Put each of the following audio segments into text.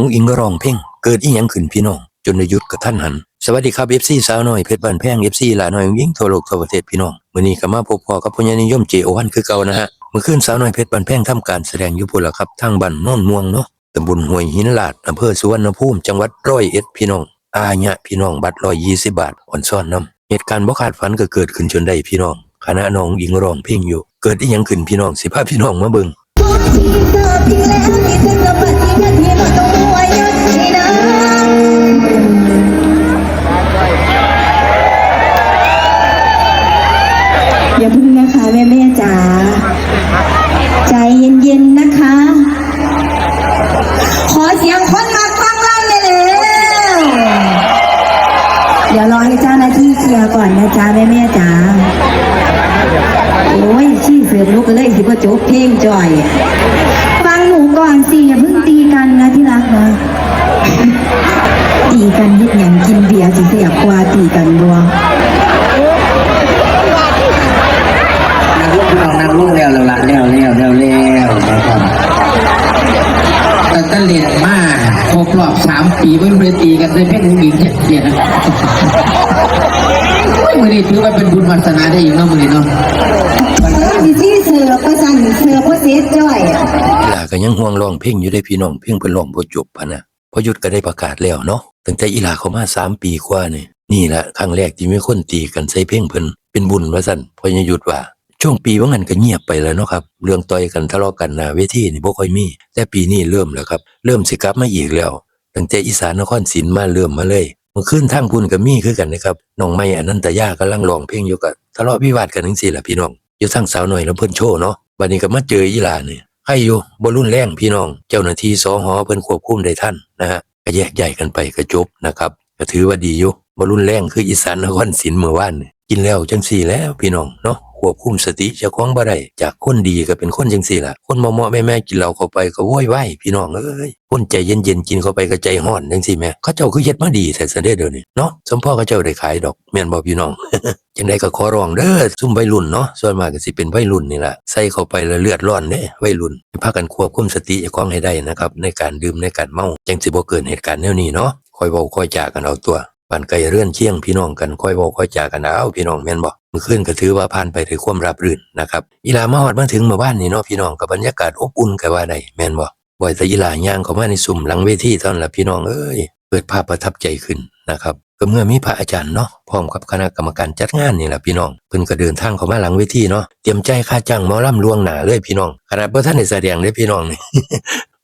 องอิงก็ร้องเพลงเกิดอีหยังขึ้นพี่น้อง จนได้หยุดกับท่านหัน สวัสดีครับ FC สาวน้อยเพชรบ้านแพง FC หลาน้อยยิ่งทั่วโลกทั่วประเทศพี่น้องมื้อนี้ก็มาพบพอกับพญานิยม JO1 คือเก่านะฮะเมื่อคืนสาวน้อยเพชรบ้านแพงทำการแสดงอยู่พุ่นล่ะครับทางบ้านโน่นม่วงเนาะตำบลห้วยหินลาดอำเภอสุวรรณภูมิจังหวัดร้อยเอ็ดพี่น้องอาญะพี่น้องบัตร120บบาทอ่อนซ่อนนํเหตุการณ์บ่คาดฝันก็เกิดขึ้นจนได้พี่น้องคณะน้องหญิงร้องเพลงอยู่ เกิดอีหยังขึ้นพี่น้องสิพาพี่น้องมาเบิ่ง เย็นนะคะ ขอเสียงคนมาฟังเล่าเลยแล้วเดี๋ยวรอให้เจ้าหน้าที่เคลียร์ก่อนนะจ๊ะแม่แม่จ๋าโอ้ยชี้เสือกลุกเลยสิว่าโจ๊กเพลงจ่อย ฟังหนูก่อนสิอย่าเพิ่งตีกันนะที่รักนะตีกันนิดอย่างกินเบียร์สิเสียกว่าตีกันบัวนางลูกพี่น้องนางลูกแล้วแล้วละแล้วแล้วแล้ว ปีไม่รู้เลยตีกันเลยแค่หนึ่งหญิงเจ็ดเสียโอ้ยมือนี้ถือว่าเป็นบุญวาสนาได้อีกเนาะมือนี้เนาะดิที่เสือประสันเสือกว่าเสียจ่อยอีหลาก็ยังห่วงร้องเพลงอยู่ได้พี่น้องเพลงเพิ่นร้องบ่จบพะนะพอหยุดก็ได้ประกาศแล้วเนาะตั้งแต่อีหลาเขามาสามปีกว่านี่นี่แหละครั้งแรกที่มีคนตีกันใส่เพลงเพิ่นเป็นบุญวาซั่นพอยังหยุดว่าช่วงปีว่างั้นก็เงียบไปแล้วเนาะครับ เรื่องต่อยกันทะเลาะกันนาเวทีนี่บ่ค่อยมี แต่ปีนี้เริ่มแล้วครับ เริ่มสิกลับมาอีกแล้ว ตั้งแต่อีสานนครศรีมาเริ่มมาเลยมื่อคืนทางพุ่นก็มีคือกันนะครับน้องไม้อนันตยากำลังร้องเพลงอยู่กับทะเลาะวิวาทกันจังซี่แหละพี่น้องอยู่ทางสาวหน่อยแล้วเพิ่นโชว์เนาะบัดนี้ก็มาเจออีหลานี่ยให้อยู่บรุนแรงพี่น้อง เจ้าหน้าที่สอหอเพิ่นควบคุมได้ทันนะฮะก็แยกย้ายกันไปก็จบนะครับก็ถือว่าดีอยู่บรุนแรงคืออีสานนครศรีเมื่อวานกินแล้วจังสี่แล้วพี่น้องเนาะ ควบคุมสติเจ้าของบ่ได้จากคนดีก็เป็นคนจังสี่ล่ะ คนเมาะๆแม่กินเหล้าเข้าไปก็โวยวายพี่น้องเอ้ยคนใจเย็นๆกินเข้าไปก็ใจร้อนจังสี่แม่เขาเจ้าคือเฮ็ดมาดีแต่เสด็จเดี๋ยวนี้เนาะสมพ่อเขาเจ้าได้ขายดอกแม่นบ่พี่น้องจังไดก็ขอร้องเด้อซุ่มวัยรุ่นเนาะส่วนมากก็สิเป็นวัยรุ่นนี่ล่ะใส่เข้าไปแล้วเลือดร้อนเด้วัยรุ่นพากันควบคุมสติเจ้าของให้ได้นะครับในการดื่มในการเมาจังสิบ่เกิดเหตุการณ์แนวนี้เนาะคอยเว้าคอยจากันเอาตัว บ้านไกลเรื่อนเชียงพี่น้องกันค่อยเว้าคอยจากันเอาพี่น้องแม่นบ่เมื่อคืนก็ถือว่าผ่านไปด้วยความราบรื่นนะครับอีลามาฮอดมาถึงเมื่อวานนี่เนาะพี่น้องกับบรรยากาศอบอุ่นก็ว่าได้แม่นบ่บ่อยแต่อีลาย่างเข้ามาในสุ่มหลังเวทีเท่านั้นล่ะพี่น้องเอ้ยเกิดภาพประทับใจขึ้นนะครับก็เมื่อมีพระอาจารย์เนาะพร้อมกับคณะกรรมการจัดงานนี่แหละพี่น้องเพิ่นก็เดินทางเข้ามาหลังเวทีเนาะเตรียมใจค่าจ้างมอล่ำลวงหนาเลยพี่น้องขนาดบ่อทันได้แสดงเลยพี่น้องนี่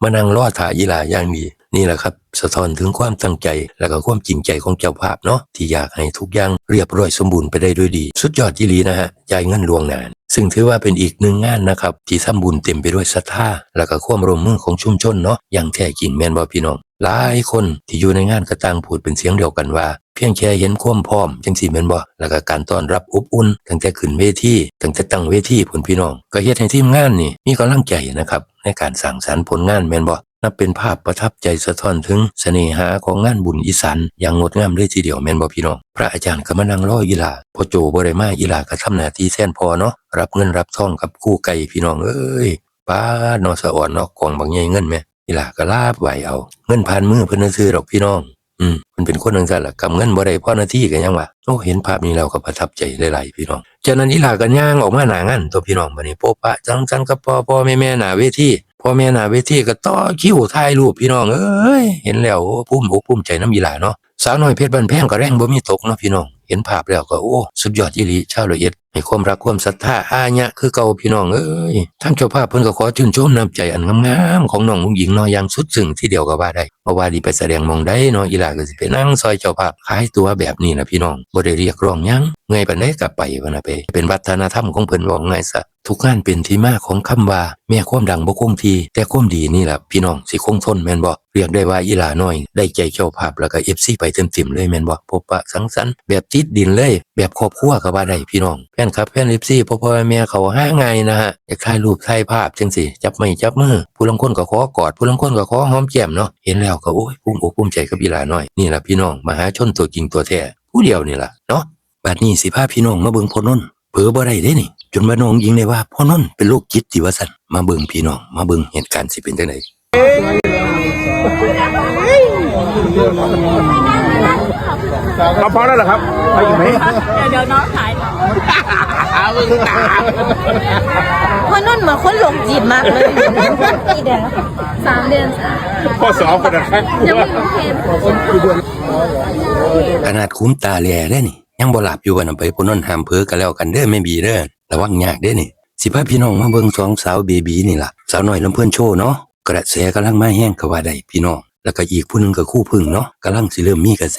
มานั่งรอถ่ายยีลาอย่างดี นี่แหละครับ สะท้อนถึงความตั้งใจ และก็ความจริงใจของเจ้าภาพเนาะที่อยากให้ทุกอย่างเรียบร้อยสมบูรณ์ไปได้ด้วยดี สุดยอดยีหลีนะฮะจ่ายเงินลวงนาน ซึ่งถือว่าเป็นอีกหนึ่งงานนะครับ ที่ทำบุญเต็มไปด้วยศรัทธาและก็ความร่วมมือของชุมชนเนาะอย่างแท้จริงแม่นบ่พี่น้องหลายคนที่อยู่ในงานกระต่างพูดเป็นเสียงเดียวกันว่า เพียงแค่เห็นความพร้อมจังสี่แม่นบ่แล้วก็การต้อนรับอบอุ่นตั้งแต่ขึ้นเวทีตั้งแต่ตั้งเวทีผลพี่น้อง ก็เฮ็ดให้ทีมงานนี่มีกำลังใจนะครับในการสร้างสรรค์ผลงานแม่นบ่ นับเป็นภาพประทับใจสะท้อนถึงเสน่หาของงานบุญอีสานอย่างงดงามเลยทีเดียวแม่นบ่พี่น้องพระอาจารย์ก็มานั่งรออีหลาพอโจบ่ได้มาอีหลาก็ทำหน้าที่แทนพอเนาะรับเงินรับทองกับคู่ไก่พี่น้องเอ้ยป้านอสะอ่อนเนาะกองบางใหญ่เงินแม่อีหลาก็ลาบไหวเอาเงินผ่านมือเพิ่นซื้อดอกพี่น้องอืมมันเป็นคนจังซั่นล่ะกำเงินบ่ได้พอหน้าที่ก็ยังว่าโอ้เห็นภาพนี้แล้วก็ประทับใจหลายๆพี่น้องจากนั้นอีหลาก็ย่างออกมาหนางานตัวพี่น้องบัดนี้โปะปะจังจังกับพ่อพ่อแม่แม่หน้าเวที พ่อแม่หน้าเวทีก็ต่อคิวถ่ายรูปพี่น้องเอ้ยเห็นแล้วพุ่มอกภูมิใจน้ำยีหลาเนาะสาวน้อยเพชรบันแพงก็แรงบ่มีตกเนาะพี่น้องเห็นภาพแล้วก็โอ้สุดยอดอีหลีชาวละเอียด ให้ความรักความศรัทธาอาญะคือเก่าพี่น้องเอ้ยทั้งเจ้าภาพเพิ่นก็ขอชื่นชมน้ำใจอันงามๆของน้องผู้หญิงเนาะอย่างสุดซึ้งที่เดียวก็ว่าได้เพราะว่าดีไปแสดงมองได้เนาะอีหลาก็สิไปนั่งซอยเจ้าภาพขายตัวแบบนี้นะพี่น้องบ่ได้เรียกร้องยังเงยปานใดก็ไปว่านะไปเป็นวัฒนธรรมของเพิ่นว่าไงซะทุกงานเป็นที่มาของคำว่าแม่ความดังบ่คงทีแต่ความดีนี่แหละพี่น้องสิคงทนแม่นบ่เรียกได้ว่าอีหลาน้อย ได้ใจเจ้าภาพแล้วก็ FC ไปเต็มๆเลยแม่นบ่พบปะสังสรรค์แบบติดดินเลย แบบครอบครัวก็ว่าได้พี่น้องแฟนคลับแฟน FC พ่อพ่อแม่เขาห้าง่ายนะฮะอยากถ่ายรูปถ่ายภาพจังสิจับไม้จับมือผู้ลางคนก็ขอกอดผู้ลางคนก็ขอหอมแก้มเนาะเห็นแล้วก็โอ้ยภูมิอกภูมิใจกับอีหลาน้อยนี่แหละพี่น้องมหาชนตัวจริงตัวแท้ผู้เดียวนี่แหละเนาะบัดนี้สิพาพี่น้องมาเบิ่งพ่อนนท์เผลอบ่ได้เด้นี่ จนมาน้องยิงเลยว่าพ่อนนท์เป็นโรคจิตติว่าซั่นมาเบิ่งพี่น้องมาเบิ่งเหตุการณ์สิเป็นจังไดป เราพร้อมแล้วเหรอครับไปอีกไหมเดี๋ยวน้องถ่ายเอามึงตาเพราะนุ่นเหมือนคนหลงจีบมากเลยกี่เดือนสามเดือนข้อสอบคนนะครับยังไม่รู้เพนขนาดคุ้มตาแลได้นี่ยังบ่หลับอยู่วันนไปพนนห้ามเพ้อกันแล้วกันเด้อไม่บีเด้อระวังยากเด้อนี่ สิพาพี่น้องมาเบิ่งสองสาวเบบีนี่ล่ะ สาวน้อยลำเพื่อนโชว์เนาะกระแสกำลังมาแห้งก็ว่าได้พี่น้อง แล้วก็อีกผู้หนึงก็คู่พึ่งเนาะกำลังสิเริ่มมีกระแส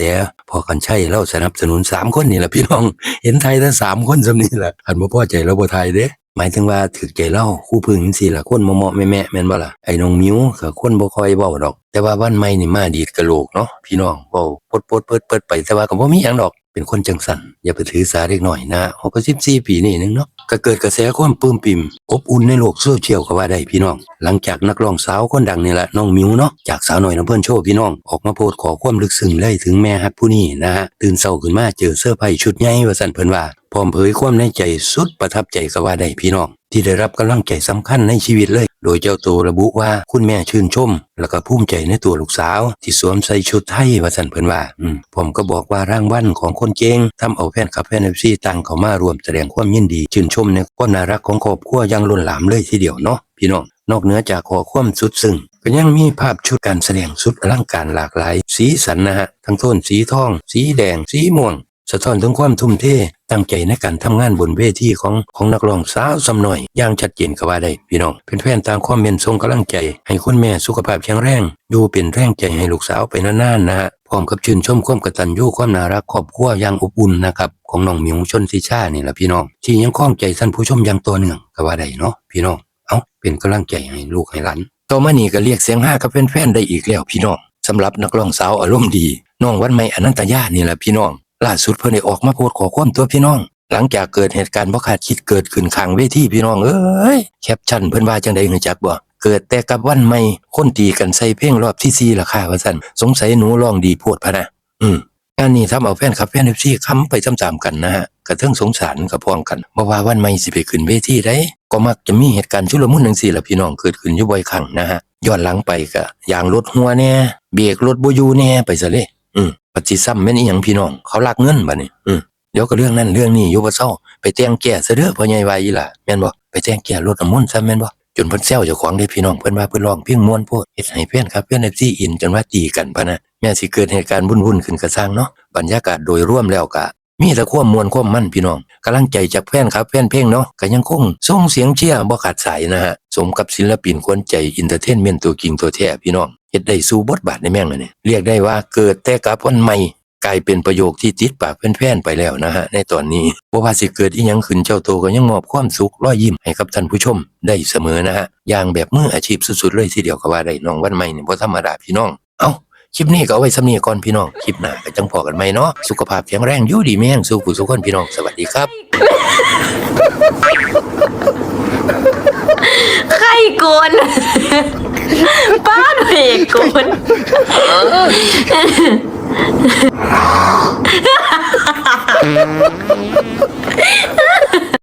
พอกันใช่เล่าสนับสนุนสามคนนี่แหละพี่น้อง เห็นไทยทั้งสามคนสำนี้แหละหันบ่พอใจเราบ่ไทยเด้หมายถึงว่าถือใจเล่าคู่พึ่งสิล่ะคนมอมอแม่แม่แม่นบ่ล่ะไอ้น้องมิ้วก็คนบ่ค่อยเว้าดอก แต่ว่าวันใหม่นี่มาดีดกะโหลกเนาะพี่น้องเว้าปดปดเปิดๆไปแต่ว่าก็บ่มีหยังดอก เป็นคนจังสันอย่าไปถือสาเล็กหน่อยนะหกสิบสี่ปีนี่นึงเนาะก็เกิดกระแสความปลื้มปิ่มอบอุ่นในโลกโซเชียลก็ว่าได้พี่น้อง หลังจากนักร้องสาวคนดังนี่แหละน้องมิวเนาะจากสาวหน่อยน้ำเพื่อนโชว์พี่น้องออกมาโพสขอความลึกซึ้งเลยถึงแม่ฮักผู้นี้นะฮะตื่นเศร้าขึ้นมาเจอเสื้อผ้าชุดใหญ่ว่าสันเพิ่นว่าพร้อมเผยความในใจสุดประทับใจก็ว่าได้พี่น้อง ที่ได้รับกำลังใจสำคัญในชีวิตเลย โดยเจ้าตัวระบุว่าคุณแม่ชื่นชม แล้วก็ภูมิใจในตัวลูกสาว ที่สวมใส่ชุดไทยว่าสันเพิ่นว่าอืมผมก็บอกว่ารางวัลของคนเก่งทำเอาแฟนคลับแฟนเอฟซีต่างเขามารวมแสดงความยินดี ชื่นชมในความน่ารักของครอบครัวยังล้นหลามเลยทีเดียวเนาะพี่น้องนอกเหนือจากขอความสุดซึ้งก็ยังมีภาพชุดการแสดงสุดอลังการหลากหลาย สีสันนะฮะ ทั้งโทนสีทอง สีแดง สีม่วง สะท้อนถึงความทุ่มเทตั้งใจในการทำงานบนเวทีของของนักร้องสาวสำหน่อยอย่างชัดเจนก็ว่าได้พี่น้องเป็นแฟนตามความเมนทรงกำลังใจ ให้คุณแม่สุขภาพแข็งแรงอยู่เป็นแรงใจให้ลูกสาวไปนานๆนะฮะพร้อมกับชื่นชมความกตัญญูความน่ารักครอบครัวอย่างอบอุ่นนะครับของน้องมิวชนทิชานี่แหละพี่น้อง ที่ยังคล้องใจท่านผู้ชมอย่างต่อเนื่องก็ว่าได้เนาะพี่น้องเอาเป็นกำลังใจให้ลูกให้หลานต่อมานี่ก็เรียกเสียงห้ากับแฟนๆได้อีกแล้วพี่น้องสำหรับนักร้องสาวอารมณ์ดีน้องวันใหม่อนันตยานี่แหละพี่น้อง ล่าสุดเพิ่นได้ออกมาโพสต์ขอความตัวพี่น้อง หลังจากเกิดเหตุการณ์บ่คาดคิดเกิดขึ้นข้างเวทีพี่น้องเอ้ยแคปชั่นเพิ่นว่าจังได๋ฮู้จักบ่เกิดแต่กับวันใหม่คนตีกันใส่เพลงรอบที่สี่ล่ะค่ะว่าซั่นสงสัยหนูร้องดีโพดพะนะอืมงานนี้ทำเอาแฟนคลับแฟนเอฟซีค้ำไปตามๆกันนะฮะกระเทิงสงสารกับพ้องกันบ่ว่าวันใหม่สิไปขึ้นเวทีได้ก็มักจะมีเหตุการณ์ชุลมุนจังซี่ล่ะพี่น้องเกิดขึ้นอยู่บ่อยครั้งนะฮะย้อนหลังไปก็ยางรถหัวแน่เบรกรถบ่อยู่แน่ไปซะเลยอืม ปฏิซ้ำแม่นอีหยังพี่น้อง เขาลักเงินบัดนี้อืมเดี๋ยวก็เรื่องนั้นเรื่องนี้อยู่บ่เศร้าไปแต่งแก่ซะเด้อพ่อใหญ่วาอีหล่ะแม่นบ่ไปแต่งแก่รถน้ำมนต์ซะแม่นบ่จนเพิ่นแซวเจ้าของได้พี่น้องเพิ่นว่าเพิ่นร้องเพลงม่วนโพดเฮ็ดให้แฟนครับแฟน FC อินจนว่าตีกันพะนะแม้สิเกิดเหตุการณ์วุ่นๆขึ้นกระสร้างเนาะบรรยากาศโดยร่วมแล้วกะมีแต่ความมวลความมั่นพี่น้องกำลังใจจากแฟนครับแฟนเพลงเนาะก็ยังคงส่งเสียงเชียร์บ่ขาดสายนะฮะสมกับศิลปินควรใจอินเตอร์เทนเมนต์ตัวจริงตัวแท้พี่น้อง ฮ็ดได้สู้บทบาทในแม่งเลยเนี่ยเรียกได้ว่าเกิดแต่กับวันใหม่กลายเป็นประโยคที่ติดปากแฟนๆไปแล้วนะฮะ ในตอนนี้บ่ว่าสิเกิดอีหยังขึ้นเจ้าตัวก็ยังมอบความสุขรอยยิ้มให้กับท่านผู้ชมได้เสมอนะฮะ อย่างแบบมืออาชีพสุดๆเลยทีเดียวก็ว่าได้น้องวันใหม่เนี่บ่ธรรมดาพี่น้อง เอ้าคลิปนี้ก็เอาไว้สำเนียก่อนพี่น้องคลิปหน้าก็จังพอกันไหมเนาะสุขภาพแข็งแรงยู่ดีแม่งสู้ผู้สุขคนพี่น้องสวัสดีครับ ใครโกน Paano eh, ikot?